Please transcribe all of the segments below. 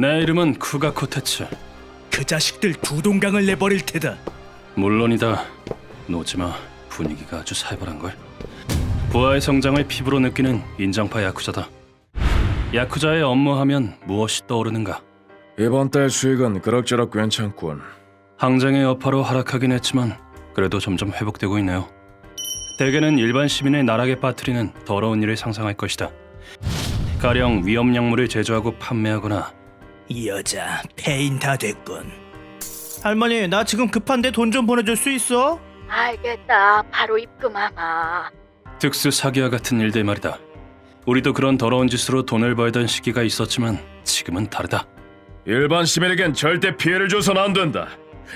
내 이름은 쿠가 코테츠. 그 자식들 두 동강을 내버릴 테다. 물론이다. 노지마 분위기가 아주 살벌한 걸. 부하의 성장을 피부로 느끼는 인정파 야쿠자다. 야쿠자의 업무하면 무엇이 떠오르는가? 이번 달 수익은 그럭저럭 괜찮군. 항쟁의 여파로 하락하긴 했지만 그래도 점점 회복되고 있네요. 대개는 일반 시민의 나락에 빠뜨리는 더러운 일을 상상할 것이다. 가령 위험 약물을 제조하고 판매하거나 이 여자 폐인 다 됐군. 할머니 나 지금 급한데 돈 좀 보내줄 수 있어? 알겠다. 바로 입금하마. 특수 사기와 같은 일들 말이다. 우리도 그런 더러운 짓으로 돈을 벌던 시기가 있었지만 지금은 다르다. 일반 시민에겐 절대 피해를 줘선 안 된다.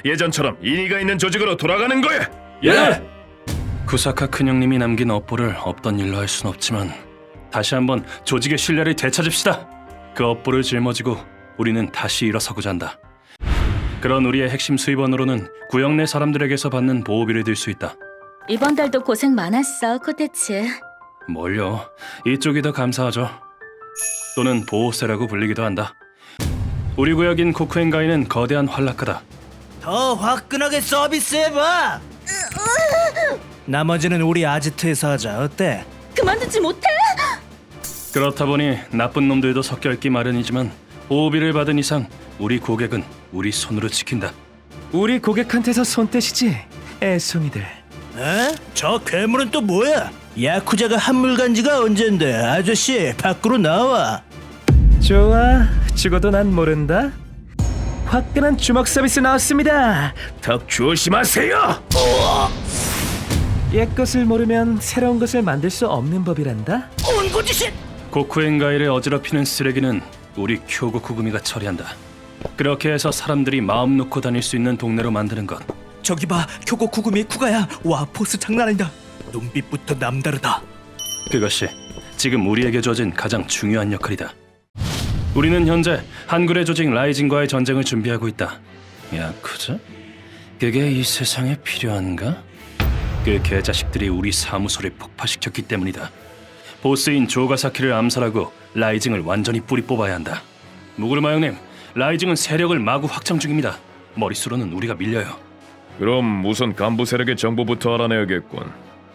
예전처럼 인의가 있는 조직으로 돌아가는 거야. 예! 구사카 큰형님이 남긴 업보를 없던 일로 할 순 없지만 다시 한번 조직의 신뢰를 되찾읍시다. 그 업보를 짊어지고 우리는 다시 일어서고자 한다. 그런 우리의 핵심 수입원으로는 구역 내 사람들에게서 받는 보호비를 들 수 있다. 이번 달도 고생 많았어, 코테츠. 뭘요? 이쪽이 더 감사하죠. 또는 보호세라고 불리기도 한다. 우리 구역인 코쿠엔가이는 거대한 활락가다. 더 화끈하게 서비스해봐. 나머지는 우리 아지트에서 하자. 어때? 그만두지 못해? 그렇다 보니 나쁜 놈들도 섞여 있기 마련이지만 보호비를 받은 이상 우리 고객은 우리 손으로 지킨다. 우리 고객한테서 손 떼시지 애송이들 에? 저 괴물은 또 뭐야? 야쿠자가 한물간 지가 언젠데 아저씨 밖으로 나와. 좋아 죽어도 난 모른다 화끈한 주먹 서비스 나왔습니다 덕 조심하세요. 옛 것을 모르면 새로운 것을 만들 수 없는 법이란다 온고지신. 고쿠엔가이를 어지럽히는 쓰레기는 우리 쿄고 쿠구미가 처리한다. 그렇게 해서 사람들이 마음 놓고 다닐 수 있는 동네로 만드는 것. 저기 봐, 교고 구구미 쿠가야. 와 포스 장난 아니다. 눈빛부터 남다르다. 그것이 지금 우리에게 주어진 가장 중요한 역할이다. 우리는 현재 한글의 조직 라이징과의 전쟁을 준비하고 있다. 야쿠자? 그게 이 세상에 필요한가? 그 개자식들이 우리 사무소를 폭파시켰기 때문이다. 보스인 조가사키를 암살하고 라이징을 완전히 뿌리 뽑아야 한다. 무구르마 형님, 라이징은 세력을 마구 확장 중입니다. 머릿수로는 우리가 밀려요. 그럼 우선 간부 세력의 정보부터 알아내야겠군.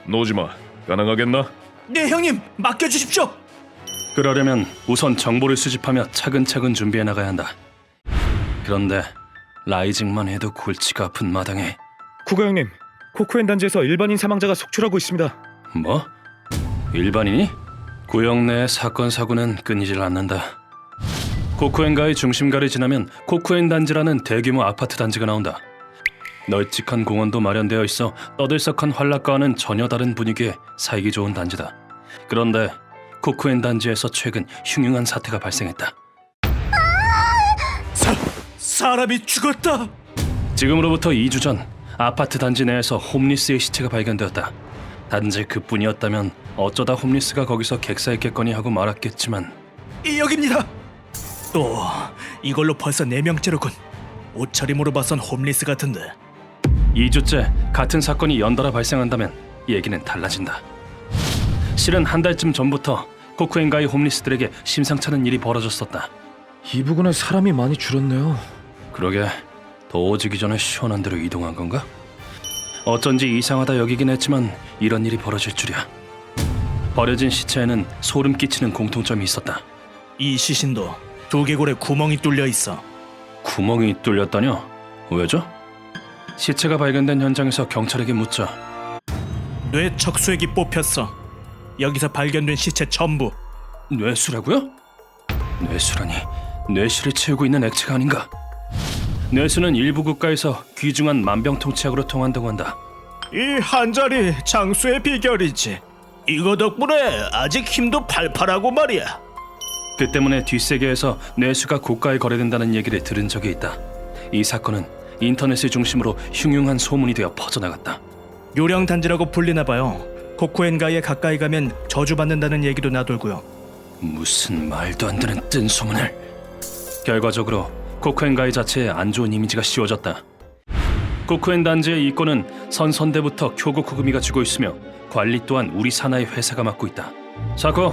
노지마, 가능하겠나? 네 형님 맡겨주십시오. 그러려면 우선 정보를 수집하며 차근차근 준비해 나가야 한다. 그런데 라이징만 해도 골치가 아픈 마당에 국가 형님 코쿠엔 단지에서 일반인 사망자가 속출하고 있습니다 뭐? 일반인이? 구역 내 사건 사고는 끊이질 않는다. 코쿠엔가의 중심가를 지나면 코쿠엔 단지라는 대규모 아파트 단지가 나온다. 널찍한 공원도 마련되어 있어 떠들썩한 활락과는 전혀 다른 분위기의 살기 좋은 단지다. 그런데 코쿠엔 단지에서 최근 흉흉한 사태가 발생했다. 사 사람이 죽었다. 지금으로부터 2주 전 아파트 단지 내에서 홈리스의 시체가 발견되었다. 단지 그뿐이었다면 어쩌다 홈리스가 거기서 객사했겠거니 하고 말았겠지만 이 여기입니다. 또 이걸로 벌써 네 명째로군. 옷차림으로 봐선 홈리스 같은데. 2주째 같은 사건이 연달아 발생한다면 얘기는 달라진다. 실은 한 달쯤 전부터 코쿠엔가이 홈리스들에게 심상찮은 일이 벌어졌었다. 이 부근에 사람이 많이 줄었네요 그러게 더워지기 전에 시원한 데로 이동한 건가? 어쩐지 이상하다 여기긴 했지만 이런 일이 벌어질 줄이야. 버려진 시체에는 소름 끼치는 공통점이 있었다. 이 시신도 두개골에 구멍이 뚫려 있어. 구멍이 뚫렸다뇨? 왜죠? 시체가 발견된 현장에서 경찰에게 묻자 뇌 척수액이 뽑혔어. 여기서 발견된 시체 전부 뇌수라고요? 뇌수라니 뇌실을 채우고 있는 액체가 아닌가? 뇌수는 일부 국가에서 귀중한 만병통치약으로 통한다고 한다. 이 한 자리 장수의 비결이지. 이거 덕분에 아직 힘도 팔팔하고 말이야. 그 때문에 뒷세계에서 뇌수가 고가에 거래된다는 얘기를 들은 적이 있다. 이 사건은 인터넷을 중심으로 흉흉한 소문이 되어 퍼져나갔다. 요령 단지라고 불리나 봐요. 코코엔가에 가까이 가면 저주받는다는 얘기도 나돌고요. 무슨 말도 안 되는 뜬 소문을. 결과적으로 코쿠엔가이 자체에 안 좋은 이미지가 씌워졌다. 코쿠엔 단지의 이권은 선선대부터 쿄고쿠구미가 쥐고 있으며 관리 또한 우리 산하의 회사가 맡고 있다. 사코,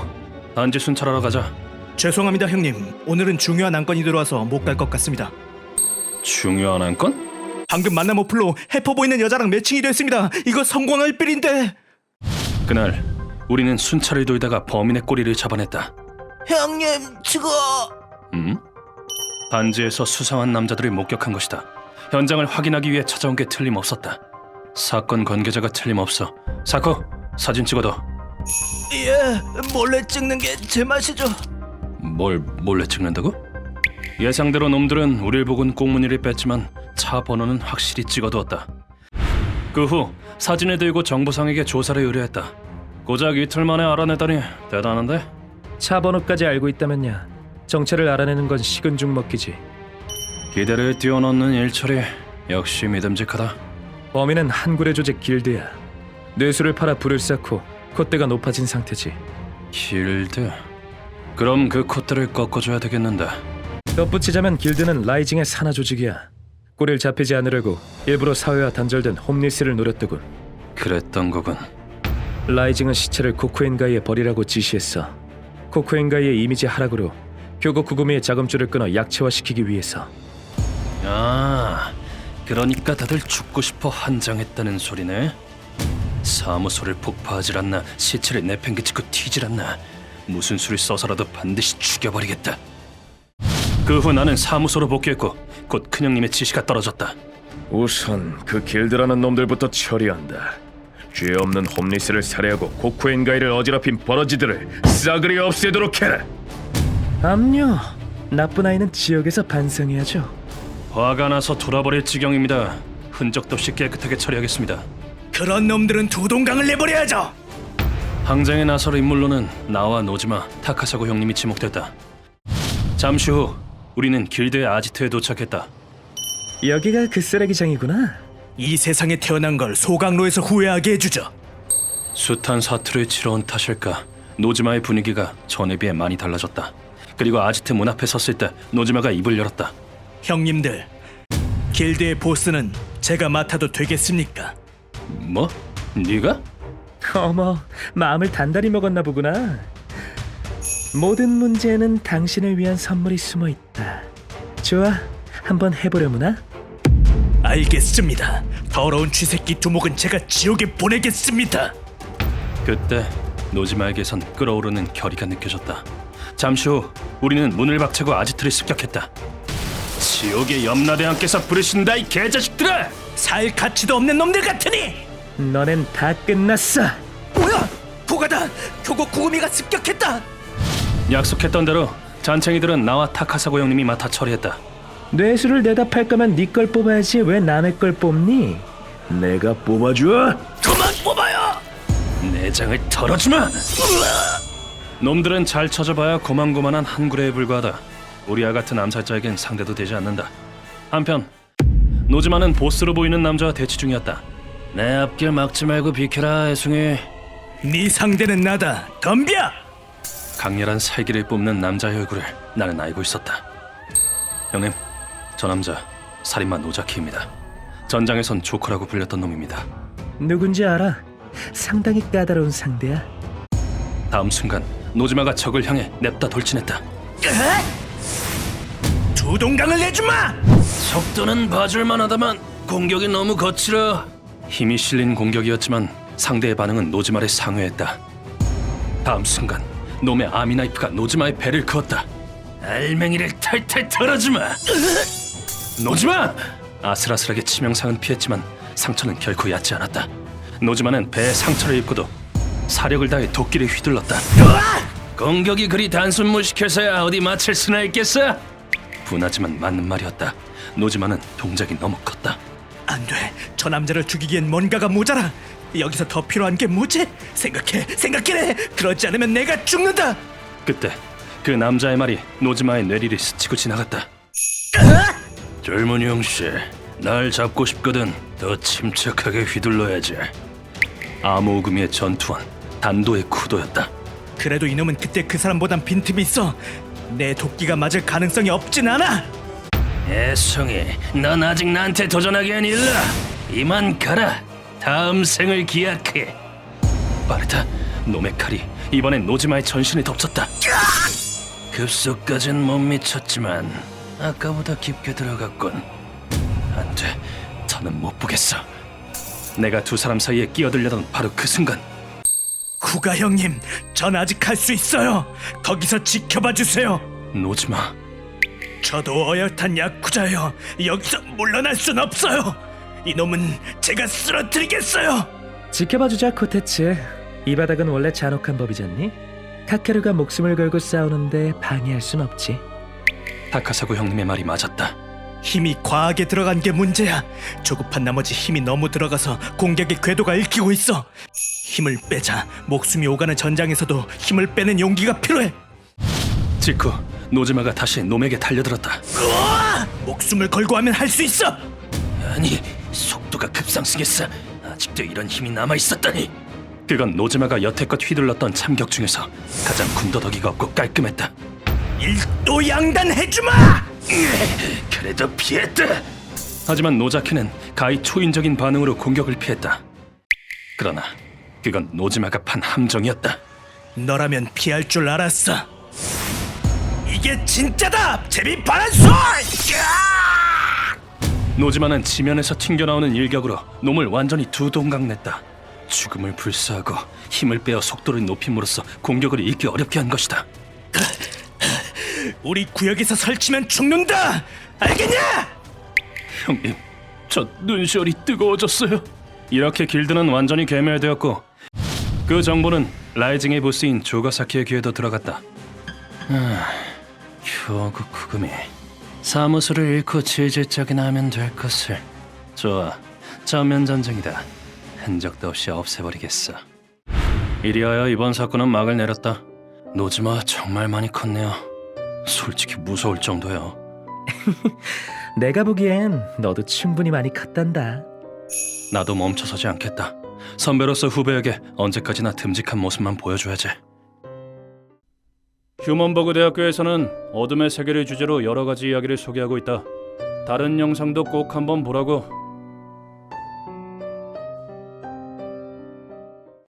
단지 순찰하러 가자. 죄송합니다 형님. 오늘은 중요한 안건이 들어와서 못 갈 것 같습니다. 중요한 한 건? 방금 만남 어플로 해퍼 보이는 여자랑 매칭이 됐습니다. 이거 성공할 빌인데. 그날 우리는 순찰을 돌다가 범인의 꼬리를 잡아냈다. 형님 죽어. 음? 반지에서 수상한 남자들을 목격한 것이다. 현장을 확인하기 위해 찾아온 게 틀림없었다. 사건 관계자가 틀림없어. 사코 사진 찍어둬. 예, 몰래 찍는 게 제 맛이죠. 뭘 몰래 찍는다고? 예상대로 놈들은 우릴 보곤 꽁무니를 뺐지만 차 번호는 확실히 찍어두었다. 그 후 사진을 들고 정보상에게 조사를 의뢰했다. 고작 이틀 만에 알아내다니 대단한데? 차 번호까지 알고 있다면야 정체를 알아내는 건 식은 죽 먹기지. 기대를 뛰어넘는 일처리 역시 믿음직하다. 범인은 한굴의 조직 길드야. 뇌수를 팔아 불을 쌓고 콧대가 높아진 상태지. 길드. 그럼 그 콧대를 꺾어줘야 되겠는데. 덧붙이자면 길드는 라이징의 산하 조직이야. 꼬리를 잡히지 않으려고 일부러 사회와 단절된 홈리스를 노렸더군. 그랬던 거군. 라이징은 시체를 코쿠엔가이에 버리라고 지시했어. 코쿠엔가이의 이미지 하락으로 교고 구구미의 자금줄을 끊어 약체화시키기 위해서. 아, 그러니까 다들 죽고 싶어 한장했다는 소리네. 사무소를 폭파하질 않나 시체를 내팽개치고 튀질 않나 무슨 수를 써서라도 반드시 죽여버리겠다. 그 후 나는 사무소로 복귀했고 곧 큰형님의 지시가 떨어졌다. 우선 그 길드라는 놈들부터 처리한다. 죄 없는 홈리스를 살해하고 코쿠엔가이를 어지럽힌 버러지들을 싸그리 없애도록 해라. 암요. 나쁜 아이는 지역에서 반성해야죠. 화가 나서 돌아버릴 지경입니다. 흔적도 없이 깨끗하게 처리하겠습니다. 그런 놈들은 두 동강을 내버려야죠. 항쟁에 나설 인물로는 나와 노지마, 타카사고 형님이 지목됐다. 잠시 후 우리는 길드의 아지트에 도착했다. 여기가 그 쓰레기장이구나. 이 세상에 태어난 걸 소강로에서 후회하게 해주죠. 숱한 사투를 치러온 탓일까 노지마의 분위기가 전에 비해 많이 달라졌다. 그리고 아지트 문 앞에 섰을 때 노지마가 입을 열었다. 형님들, 길드의 보스는 제가 맡아도 되겠습니까? 뭐? 네가? 어머, 마음을 단단히 먹었나 보구나. 모든 문제에는 당신을 위한 선물이 숨어 있다. 좋아, 한번 해보려무나? 알겠습니다. 더러운 쥐새끼 두목은 제가 지옥에 보내겠습니다. 그때 노지마에게선 끓어오르는 결의가 느껴졌다. 잠시 후 우리는 문을 박차고 아지트를 습격했다. 지옥의 염라대왕께서 부르신다 이 개자식들아! 살 가치도 없는 놈들 같으니! 너넨 다 끝났어. 뭐야? 도가다! 교고 구구미가 습격했다! 약속했던 대로 잔챙이들은 나와 타카사고 형님이 맡아 처리했다. 뇌수를 내다 팔 거면 네 걸 뽑아야지 왜 남의 걸 뽑니? 내가 뽑아줘. 그만 뽑아요! 내장을 털어주마! 놈들은 잘 쳐져봐야 고만고만한 한구레에 불과하다. 우리와 같은 암살자에겐 상대도 되지 않는다. 한편 노즈마는 보스로 보이는 남자와 대치 중이었다. 내 앞길 막지 말고 비켜라, 애송이. 네 상대는 나다. 덤벼! 강렬한 살기를 뿜는 남자의 얼굴을 나는 알고 있었다. 형님, 저 남자 살인마 노자키입니다. 전장에선 조커라고 불렸던 놈입니다. 누군지 알아? 상당히 까다로운 상대야. 다음 순간 노즈마가 적을 향해 냅다 돌진했다. 두 동강을 내주마! 속도는 봐줄만하다만 공격이 너무 거칠어. 힘이 실린 공격이었지만 상대의 반응은 노즈마를 상회했다. 다음 순간 놈의 아미나이프가 노즈마의 배를 그었다. 알맹이를 탈탈 털어주마. 노즈마! 아슬아슬하게 치명상은 피했지만 상처는 결코 얕지 않았다. 노즈마는 배에 상처를 입고도 사력을 다해 도끼를 휘둘렀다. 공격이 그리 단순 무식해서야 어디 맞힐 수나 있겠어? 분하지만 맞는 말이었다. 노지마는 동작이 너무 컸다. 안 돼. 저 남자를 죽이기엔 뭔가가 모자라. 여기서 더 필요한 게 뭐지? 생각해, 생각해. 그러지 않으면 내가 죽는다. 그때 그 남자의 말이 노지마의 뇌리를 스치고 지나갔다. 젊은이 형씨, 날 잡고 싶거든 더 침착하게 휘둘러야지. 암호금의 전투원 단도의 쿠도였다. 그래도 이놈은 그때 그 사람보단 빈틈이 있어. 내 도끼가 맞을 가능성이 없진 않아. 애송이, 넌 아직 나한테 도전하기엔 일러. 이만 가라. 다음 생을 기약해. 빠르다. 놈의 칼이 이번엔 노지마의 전신에 덮쳤다. 급속까진 못 미쳤지만 아까보다 깊게 들어갔군. 안 돼, 더는 못 보겠어. 내가 두 사람 사이에 끼어들려던 바로 그 순간 쿠가 형님, 전 아직 할 수 있어요. 거기서 지켜봐 주세요. 노지마 저도 어엿한 야쿠자요. 여기서 물러날 순 없어요. 이놈은 제가 쓰러뜨리겠어요. 지켜봐주자 코테츠 이 바닥은 원래 잔혹한 법이잖니? 카케루가 목숨을 걸고 싸우는데 방해할 순 없지 타카사구 형님의 말이 맞았다. 힘이 과하게 들어간 게 문제야. 조급한 나머지 힘이 너무 들어가서 공격의 궤도가 읽히고 있어. 힘을 빼자. 목숨이 오가는 전장에서도 힘을 빼는 용기가 필요해. 직후 노지마가 다시 놈에게 달려들었다. 으아! 목숨을 걸고 하면 할 수 있어. 아니 속도가 급상승했어. 아직도 이런 힘이 남아 있었다니. 그건 노지마가 여태껏 휘둘렀던 참격 중에서 가장 군더더기가 없고 깔끔했다. 일도 양단해주마. 그래도 피했다. 하지만 노자키는 가히 초인적인 반응으로 공격을 피했다. 그러나 그건 노지마가 판 함정이었다. 너라면 피할 줄 알았어. 이게 진짜다. 제비 바란솔. 노지마는 지면에서 튕겨나오는 일격으로 놈을 완전히 두 동강 냈다. 죽음을 불사하고 힘을 빼어 속도를 높임으로써 공격을 읽기 어렵게 한 것이다. 우리 구역에서 설치면 죽는다. 알겠냐? 형님, 저 눈시울이 뜨거워졌어요. 이렇게 길드는 완전히 괴멸되었고 그 정보는 라이징의 보스인 조가사키의 귀에도 들어갔다. 아, 교구 구금이 사무소를 잃고 질질적이나 하면 될 것을 좋아, 전면 전쟁이다. 흔적도 없이 없애버리겠어. 이리하여 이번 사건은 막을 내렸다. 노지마 정말 많이 컸네요. 솔직히 무서울 정도요. 내가 보기엔 너도 충분히 많이 컸단다 나도 멈춰서지 않겠다. 선배로서 후배에게 언제까지나 듬직한 모습만 보여줘야지. 휴먼버그 대학교에서는 어둠의 세계를 주제로 여러 가지 이야기를 소개하고 있다. 다른 영상도 꼭 한번 보라고